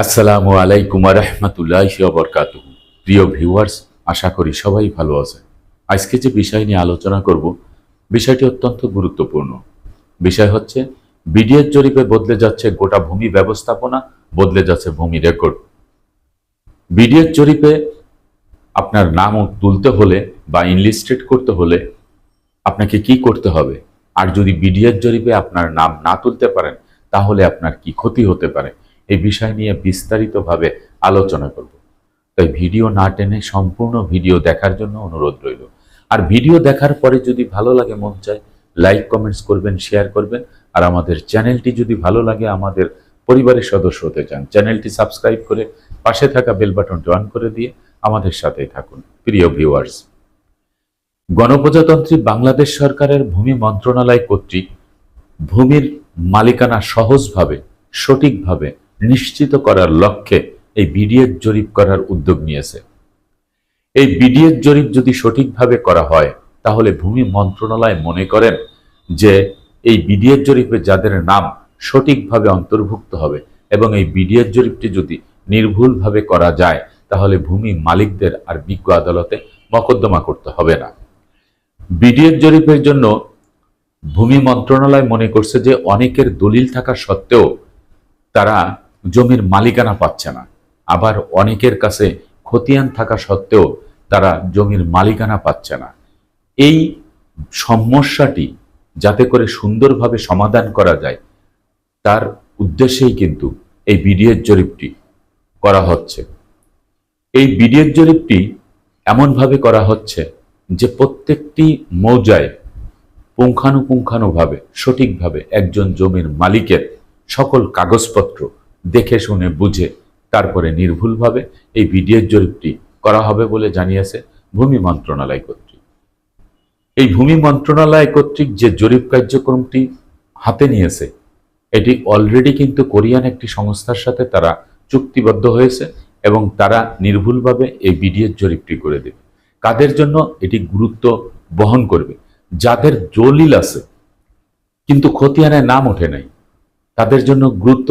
আসসালামু আলাইকুম রহমতুল্লাহ বরকাত প্রিয় ভিউয়ার্স, আশা করি সবাই ভালো আছে আজকে যে বিষয় নিয়ে আলোচনা করব, বিষয়টি অত্যন্ত গুরুত্বপূর্ণ। বিষয় হচ্ছে বিডিএর জরিপে বদলে যাচ্ছে গোটা ভূমি ব্যবস্থাপনা, বদলে যাচ্ছে ভূমি রেকর্ড। বিডিএর জরিপে আপনার নাম তুলতে হলে বা ইনলিস্টেড করতে হলে আপনাকে কি করতে হবে? আর যদি বিডিএর জরিপে আপনার নাম না তুলতে পারেন, তাহলে আপনার কি ক্ষতি হতে পারে? এই বিষয় নিয়ে বিস্তারিতভাবে আলোচনা করব। তাই ভিডিও না টেনে সম্পূর্ণ ভিডিও দেখার জন্য অনুরোধ রইল। আর ভিডিও দেখার পরে যদি ভালো লাগে, মন চায়, লাইক, কমেন্টস করবেন, শেয়ার করবেন। আর আমাদের চ্যানেলটি যদি ভালো লাগে, আমাদের পরিবারের সদস্য হতে চান, চ্যানেলটি সাবস্ক্রাইব করে পাশে থাকা বেল বাটনটি অন করে দিয়ে আমাদের সাথেই থাকুন। প্রিয় ভিউয়ার্স, গণপ্রজাতন্ত্রী বাংলাদেশ সরকারের ভূমি মন্ত্রণালয় কর্তৃক ভূমির মালিকানা সহজভাবে, সঠিকভাবে নিশ্চিত করার লক্ষ্যে এই বিডিএর জরিপ করার উদ্যোগ নিয়েছে। এই বিডিএর জরিপ যদি সঠিকভাবে করা হয়, তাহলে ভূমি মন্ত্রণালয় মনে করেন যে এই বিডিএর জরিপে যাদের নাম সঠিকভাবে অন্তর্ভুক্ত হবে এবং এই বিডিএর জরিপটি যদি নির্ভুলভাবে করা যায়, তাহলে ভূমি মালিকদের আর বিজ্ঞ আদালতে মকদ্দমা করতে হবে না। বিডিএর জরিপের জন্য ভূমি মন্ত্রণালয় মনে করছে যে অনেকের দলিল থাকা সত্ত্বেও তারা জমির মালিকানা পাচ্ছে না। আবার অনেকের কাছে খতিয়ান থাকা সত্ত্বেও তারা জমির মালিকানা পাচ্ছে না। এই সমস্যাটি যাতে করে সুন্দরভাবে সমাধান করা যায়, তার উদ্দেশ্যেই কিন্তু এই বিডিএর জরিপটি করা হচ্ছে। এই বিডিএর জরিপটি এমনভাবে করা হচ্ছে যে প্রত্যেকটি মৌজায় পুঙ্খানুপুঙ্খানুভাবে, সঠিকভাবে একজন জমির মালিকের সকল কাগজপত্র দেখে শুনে বুঝে তারপরে নির্ভুলভাবে এই বিডিএর জরিপটি করা হবে বলে জানিয়েছে ভূমি মন্ত্রণালয় কর্তৃক। এই ভূমি মন্ত্রণালয় কর্তৃক যে জরিপ কার্যক্রমটি হাতে নিয়েছে, এটি অলরেডি কিন্তু কোরিয়ান একটি সংস্থার সাথে তারা চুক্তিবদ্ধ হয়েছে এবং তারা নির্ভুলভাবে এই বিডিএর জরিপটি করে দেবে। কাদের জন্য এটি গুরুত্ব বহন করবে? যাদের দলিল আছে, কিন্তু খতিয়ানের নাম ওঠে নাই, তাদের জন্য গুরুত্ব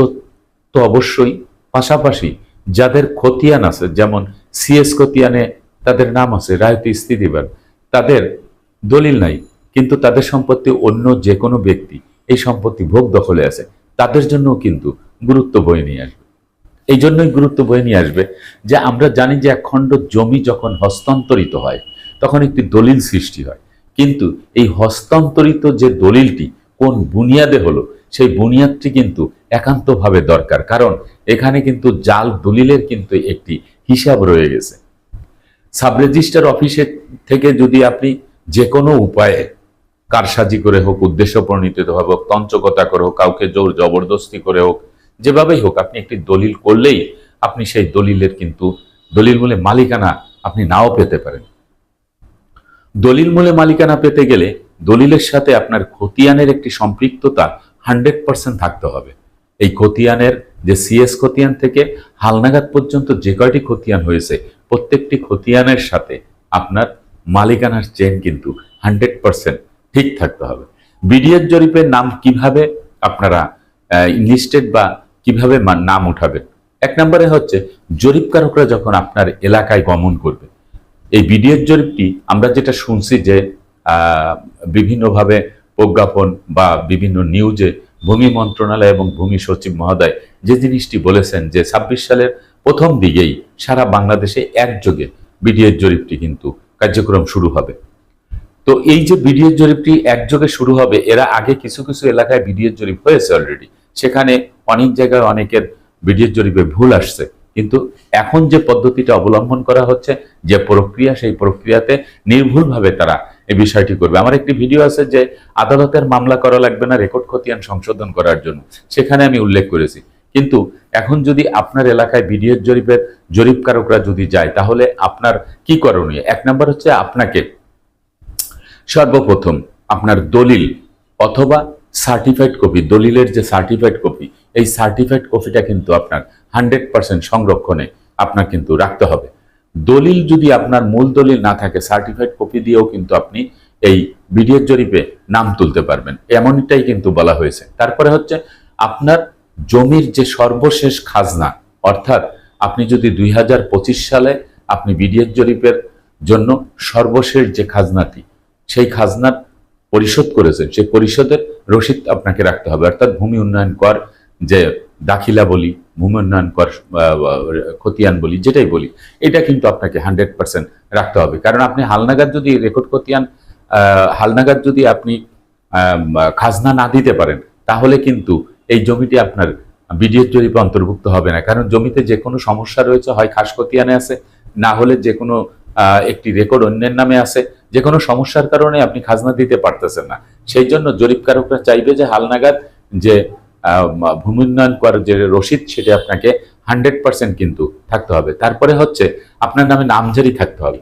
তো অবশ্যই পাশাপাশি যাদের খতিয়ান আছে, যেমন সিএস খতিয়ানে তাদের নাম আছে, রায়ত স্থিতিবাদ তাদের দলিল নাই, কিন্তু তাদের সম্পত্তি অন্য যে কোনো ব্যক্তি এই সম্পত্তি ভোগ দখলে আছে, তাদের জন্য কিন্তু গুরুত্ব বয়ে নিয়ে আসবে। এই জন্যই গুরুত্ব বয়ে নিয়ে আসবে যে আমরা জানি যে একখণ্ড জমি যখন হস্তান্তরিত হয়, তখন একটি দলিল সৃষ্টি হয়, কিন্তু এই হস্তান্তরিত যে দলিলটি কোন বুনিয়াদে হলো, সেই বুনিয়াদটি কিন্তু একান্তভাবে দরকার। কারণ এখানে কিন্তু জাল দলিলের কিন্তু একটি হিসাব রয়ে গেছে। সাব রেজিস্টার অফিসের থেকে যদি আপনি যে কোনো উপায়ে কারসাজি করে হোক উদ্দেশ্য প্রণীত হোক তঞ্চকতা করে হোক, কাউকে জোর জবরদস্তি করে হোক, যেভাবেই হোক, আপনি একটি দলিল করলেই আপনি সেই দলিলের কিন্তু দলিল মূলে মালিকানা আপনি নাও পেতে পারেন। দলিল মূলে মালিকানা পেতে গেলে দলিলের সাথে আপনার খতিয়ানের একটি সম্পৃক্ততা হান্ড্রেড পার্সেন্ট থাকতে হবে। এই খতিয়ানের, যে সিএস খতিয়ান থেকে হালনাগাদ পর্যন্ত যে কয়টি খতিয়ান হয়েছে, প্রত্যেকটি খতিয়ানের সাথে আপনার মালিকানার চেন কিন্তু হান্ড্রেড পার্সেন্ট ঠিক থাকতে হবে। বিডিএর জরিপের নাম কীভাবে আপনারা ইনলিস্টেড বা কীভাবে নাম উঠাবেন? এক নম্বরে হচ্ছে জরিপকারকরা যখন আপনার এলাকায় গমন করবে, এই বিডিএর জরিপটি আমরা যেটা শুনছি যে বিভিন্নভাবে প্রজ্ঞাপন বা বিভিন্ন নিউজে ভূমি মন্ত্রণালয় এবং ভূমি সচিব মহোদয় যে জিনিসটি বলেছেন যে ছাব্বিশ সালের প্রথম দিকেই সারা বাংলাদেশে একযোগে বিডিএর জরিপটি কিন্তু কার্যক্রম শুরু হবে। তো এই যে বিডিএর জরিপটি একযোগে শুরু হবে, এরা আগে কিছু কিছু এলাকায় বিডিএর জরিপ হয়েছে অলরেডি সেখানে অনেক জায়গায় অনেকের বিডিএর জরিপে ভুল আসছে। কিন্তু এখন যে পদ্ধতিটা অবলম্বন করা হচ্ছে, যে প্রক্রিয়া, সেই প্রক্রিয়াতে নির্ভুলভাবে তারা এই বিষয়টি করবে। আমার একটি ভিডিও আছে যে আদালতের মামলা করা লাগবে না, রেকর্ড খতিয়ান সংশোধন করার জন্য। সেখানে আমি উল্লেখ করেছি। কিন্তু এখন যদি আপনার এলাকায় বিডিএর জরিপের জরিপকারকরা যদি যায়, তাহলে আপনার কি করণীয়? এক নম্বর হচ্ছে আপনাকে সর্বপ্রথম আপনার দলিল অথবা সার্টিফাইড কপি দলিলের যে সার্টিফাইড কপি এই সার্টিফাইড কপিটা কিন্তু আপনার হান্ড্রেড পার্সেন্ট সংরক্ষণে আপনার কিন্তু রাখতে হবে। দলিল যদি আপনার মূল দলিল না থাকে সার্টিফাইড কপি দিয়েও কিন্তু আপনি এই বিডিএর জরিপে নাম তুলতে পারবেন। এমনটাই কিন্তু বলা হয়েছে। তারপরে হচ্ছে, আপনার জমির যে সর্বশেষ খাজনা, অর্থাৎ আপনি যদি দুই হাজার পঁচিশ সালে আপনি বিডিএস জরিপের জন্য সর্বশেষ যে খাজনাটি, সেই খাজনার পরিশোধ করেছেন, সেই পরিশোধের রসিদ আপনাকে রাখতে হবে। অর্থাৎ ভূমি উন্নয়ন কর, যে দাখিলা বলি ভূমি কর খতিয়ান বলি, যেটাই বলি, এটা কিন্তু আপনাকে হান্ড্রেড পার্সেন্ট রাখতে হবে। কারণ আপনি হালনাগাদ যদি রেকর্ড খতিয়ান হালনাগাদ যদি আপনি খাজনা না দিতে পারেন, তাহলে কিন্তু এই জমিটি আপনার বিডিএস জরিপে অন্তর্ভুক্ত হবে না। কারণ জমিতে যে কোনো সমস্যা রয়েছে, হয় খাস খতিয়ানে আছে, না হলে যে কোনো একটি রেকর্ড অন্যের নামে আছে যে কোনো সমস্যার কারণে আপনি খাজনা দিতে পারতেছেন না। সেই জন্য জরিপকারকরা চাইবে যে হালনাগাদ যে ভূমি উন্নয়ন করার যে রসিদ, সেটা আপনাকে হান্ড্রেড পার্সেন্ট কিন্তু থাকতে হবে। তারপরে হচ্ছে, আপনার নামে নামজারি থাকতে হবে।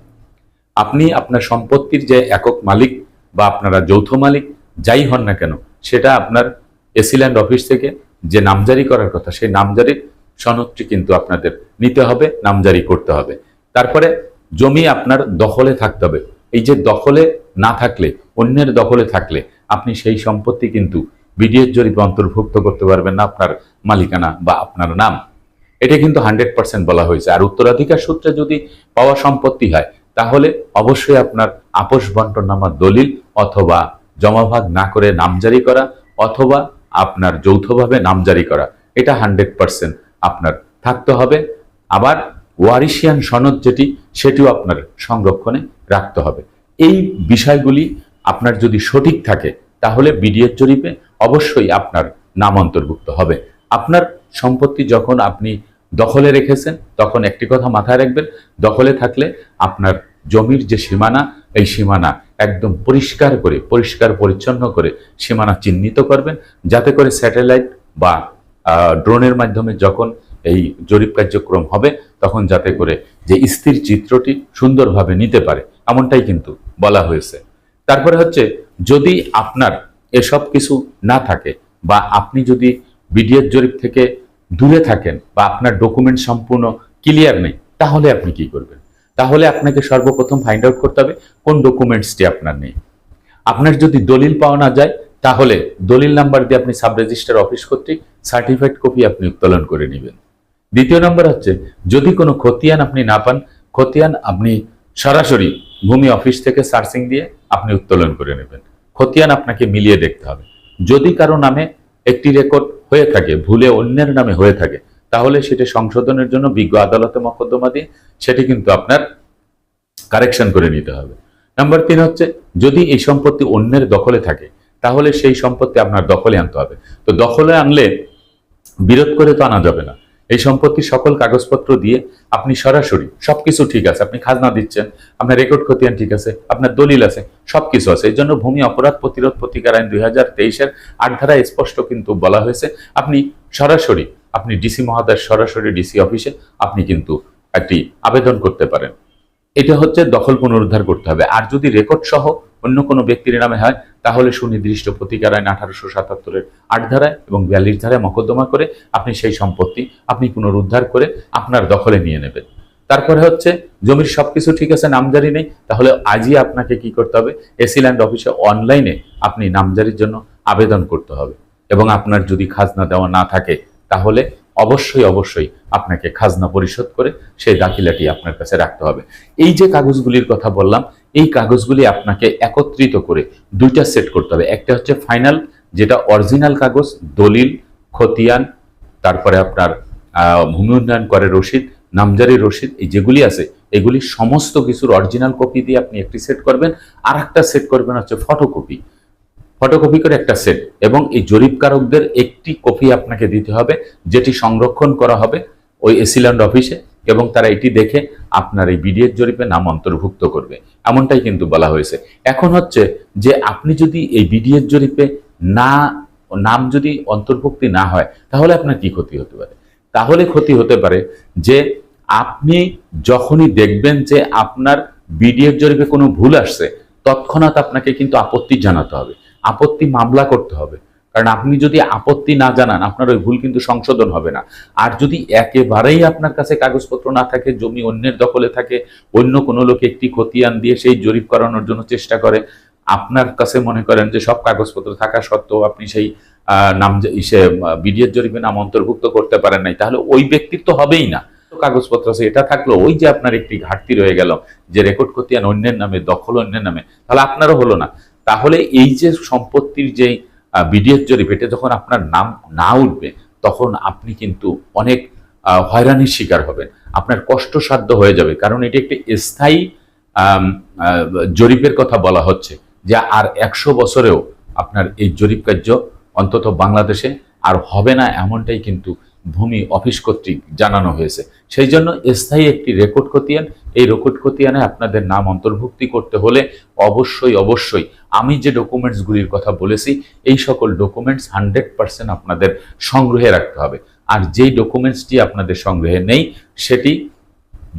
আপনি আপনার সম্পত্তির যে একক মালিক বা আপনারা যৌথ মালিক, যাই হন না কেন, সেটা আপনার এসিল্যান্ড অফিস থেকে যে নামজারি করার কথা, সেই নামজারির সনদটি কিন্তু আপনাদের নিতে হবে নামজারি করতে হবে। তারপরে জমি আপনার দখলে থাকতে হবে। এই যে দখলে না থাকলে, অন্যের দখলে থাকলে, আপনি সেই সম্পত্তি কিন্তু বিডিএস জরিপে অন্তর্ভুক্ত করতে পারবেন না আপনার মালিকানা বা আপনার নাম। এটা কিন্তু হান্ড্রেড পার্সেন্ট বলা হয়েছে। আর উত্তরাধিকার সূত্রে যদি পাওয়া সম্পত্তি হয়, তাহলে অবশ্যই আপনার আপোষ বন্টনামার দলিল অথবা জমাভাগ না করে নামজারি করা অথবা আপনার যৌথভাবে নামজারি করা, এটা হান্ড্রেড পার্সেন্ট আপনার থাকতে হবে। আবার ওয়ারিশিয়ান সনদ যেটি, সেটিও আপনার সংরক্ষণে রাখতে হবে। এই বিষয়গুলি আপনার যদি সঠিক থাকে তাহলে বিডিএস জরিপে অবশ্যই আপনার নাম অন্তর্ভুক্ত হবে। আপনার সম্পত্তি যখন আপনি দখলে রেখেছেন, তখন একটি কথা মাথায় রাখবেন, দখলে থাকলে আপনার জমির যে সীমানা, এই সীমানা একদম পরিষ্কার করে, পরিষ্কার পরিচ্ছন্ন করে সীমানা চিহ্নিত করবেন, যাতে করে স্যাটেলাইট বা ড্রোনের মাধ্যমে যখন এই জরিপ কার্যক্রম হবে, তখন যাতে করে যে স্থির চিত্রটি সুন্দরভাবে নিতে পারে। এমনটাই কিন্তু বলা হয়েছে। তারপরে হচ্ছে যদি আপনার এসব কিছু না থাকে বা আপনি যদি বিডিএস জরিপ থেকে দূরে থাকেন বা আপনার ডকুমেন্ট সম্পূর্ণ ক্লিয়ার নেই, তাহলে আপনি কি করবেন? তাহলে আপনাকে সর্বপ্রথম ফাইন্ড আউট করতে হবে কোন ডকুমেন্টসটি আপনার নেই। আপনার যদি দলিল পাওয়া না যায়, তাহলে দলিল নাম্বার দিয়ে আপনি সাব রেজিস্টার অফিস কর্তৃক সার্টিফাইড কপি আপনি উত্তোলন করে নেবেন। দ্বিতীয় নম্বর হচ্ছে, যদি কোনো খতিয়ান আপনি না পান, খতিয়ান আপনি সরাসরি ভূমি অফিস থেকে সার্চিং দিয়ে আপনি উত্তোলন করে নেবেন। খতিয়ান আপনাকে মিলিয়ে দেখতে হবে। যদি কারও নামে একটি রেকর্ড হয়ে থাকে, ভুলে অন্যের নামে হয়ে থাকে, তাহলে সেটা সংশোধনের জন্য বিজ্ঞ আদালতে মকদ্দমা দিয়ে সেটি কিন্তু আপনার কারেকশন করে নিতে হবে। নাম্বার তিন হচ্ছে, যদি এই সম্পত্তি অন্যের দখলে থাকে, তাহলে সেই সম্পত্তি আপনার দখলে আনতে হবে। তো দখলে আনলে বিরোধ করে তো আনা যাবে না। এই সম্পত্তির সকল কাগজপত্র দিয়ে আপনি সরাসরি সবকিছু ঠিক আছে, আপনি খাজনা দিচ্ছেন, আপনার রেকর্ড খতিয়ান ঠিক আছে, আপনার দলিল আছে, সবকিছু আছে। এই জন্য ভূমি অপরাধ প্রতিরোধ প্রতিকার আইন দুই হাজার তেইশের আট ধারায় স্পষ্ট কিন্তু বলা হয়েছে, আপনি সরাসরি, আপনি ডিসি মহোদয়ের সরাসরি ডিসি অফিসে আপনি কিন্তু একটি আবেদন করতে পারেন। এটা হচ্ছে দখল পুনরুদ্ধার করতে হবে। আর যদি রেকর্ড সহ অন্য কোনো ব্যক্তির নামে হয় তাহলে সুনির্দিষ্ট প্রতিকার আইন আঠারোশো সাতাত্তরের আট ধারায় এবং বিয়াল্লিশ ধারায় মকদ্দমা করে আপনি সেই সম্পত্তি আপনি পুনরুদ্ধার করে আপনার দখলে নিয়ে নেবেন। তারপরে হচ্ছে, জমির সবকিছু ঠিক আছে, নামজারি নেই, তাহলে আজই আপনাকে কি করতে হবে? এসি ল্যান্ড অফিসে অনলাইনে আপনি নামজারির জন্য আবেদন করতে হবে। এবং আপনার যদি খাজনা দেওয়া না থাকে, তাহলে অবশ্যই অবশ্যই আপনাকে খাজনা পরিশোধ করে সেই দাখিলাটি আপনার কাছে রাখতে হবে। এই যে কাগজগুলির কথা বললাম, এই কাগজগুলি আপনাকে একত্রিত করে দুইটা সেট করতে হবে। একটা হচ্ছে ফাইনাল, যেটা অরিজিনাল কাগজ, দলিল, খতিয়ান, তারপরে আপনার ভূমি উন্নয়ন করে রসিদ, নামজারি রসিদ, এই যেগুলি আছে, এগুলি সমস্ত কিছুর অরিজিনাল কপি দিয়ে আপনি একটি সেট করবেন। আর একটা সেট করবেন হচ্ছে ফটোকপি। ফটোকপি করে একটা সেট এবং এই জরিপকারকদের একটি কপি আপনাকে দিতে হবে, যেটি সংরক্ষণ করা হবে ওই এসিল্যান্ড অফিসে এবং তারা এটি দেখে আপনার এই বিডিএস জরিপে নাম অন্তর্ভুক্ত করবে। এমনটাই কিন্তু বলা হয়েছে। এখন হচ্ছে যে আপনি যদি এই বিডিএস জরিপে না, নাম যদি অন্তর্ভুক্তি না হয়, তাহলে আপনার কি ক্ষতি হতে পারে? তাহলে ক্ষতি হতে পারে যে আপনি যখনই দেখবেন যে আপনার বিডিএস জরিপে কোনো ভুল আসছে, তৎক্ষণাৎ আপনাকে কিন্তু আপত্তি জানাতে হবে। আপত্তি মামলা করতে হবে। কারণ আপনি যদি আপত্তি না জানান, আপনার ওই ভুল কিন্তু সংশোধন হবে না। আর যদি একেবারেই আপনার কাছে কাগজপত্র না থাকে, জমি অন্যের দখলে থাকে, অন্য কোনো লোক একটি খতিয়ান দিয়ে সেই জরিপ করানোর জন্য চেষ্টা করে, আপনার কাছে মনে করেন যে সব কাগজপত্র থাকা সত্ত্বেও আপনি সেই নাম ইসে বিডিএর জরিপে নাম অন্তর্ভুক্ত করতে পারেন নাই, তাহলে ওই ব্যক্তির তো হবেই না। কাগজপত্র আছে, এটা থাকল, ওই যে আপনার একটি ঘাটতি রয়ে গেল, যে রেকর্ড খতিয়ান অন্যের নামে, দখল অন্যের নামে, তাহলে আপনারও হলো না। তাহলে এই যে সম্পত্তির যে বিডিএর জরিপ, এটা যখন আপনার নাম না উঠবে, তখন আপনি কিন্তু অনেক হয়রানির শিকার হবেন। আপনার কষ্টসাধ্য হয়ে যাবে। কারণ এটি একটি স্থায়ী জরিপের কথা বলা হচ্ছে যে, আর একশো বছরেও আপনার এই জরিপ কার্য অন্তত বাংলাদেশে আর হবে না এমনটাই কিন্তু ভূমি অফিস কর্তৃক জানানো হয়েছে। সেই জন্য স্থায়ী একটি রেকর্ড খতিয়ান, এই রেকর্ড খতিয়ানে আপনাদের নাম অন্তর্ভুক্তি করতে হলে অবশ্যই অবশ্যই আমি যে ডকুমেন্টসগুলির কথা বলেছি, এই সকল ডকুমেন্টস হান্ড্রেড পার্সেন্ট আপনাদের সংগ্রহে রাখতে হবে। আর যেই ডকুমেন্টসটি আপনাদের সংগ্রহে নেই, সেটি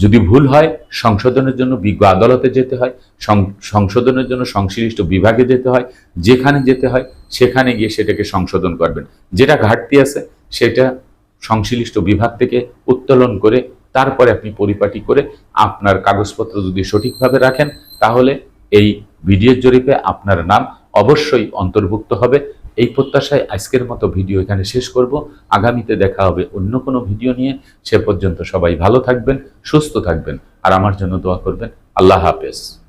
যদি ভুল হয়, সংশোধনের জন্য বিজ্ঞ আদালতে যেতে হয় সংশোধনের জন্য সংশ্লিষ্ট বিভাগে যেতে হয়, যেখানে যেতে হয়, সেখানে গিয়ে সেটাকে সংশোধন করবেন। যেটা ঘাটতি আছে, সেটা সংশ্লিষ্ট বিভাগ থেকে উত্তোলন করে, তারপরে আপনি পরিপাটি করে আপনার কাগজপত্র যদি সঠিকভাবে রাখেন, তাহলে এই ভিডিওর জরিপে আপনার নাম অবশ্যই অন্তর্ভুক্ত হবে। এই প্রত্যাশায় আজকের মতো ভিডিও এখানে শেষ করব। আগামীতে দেখা হবে অন্য কোনো ভিডিও নিয়ে। সে পর্যন্ত সবাই ভালো থাকবেন, সুস্থ থাকবেন। আর আমার জন্য দোয়া করবেন। আল্লাহ হাফেজ।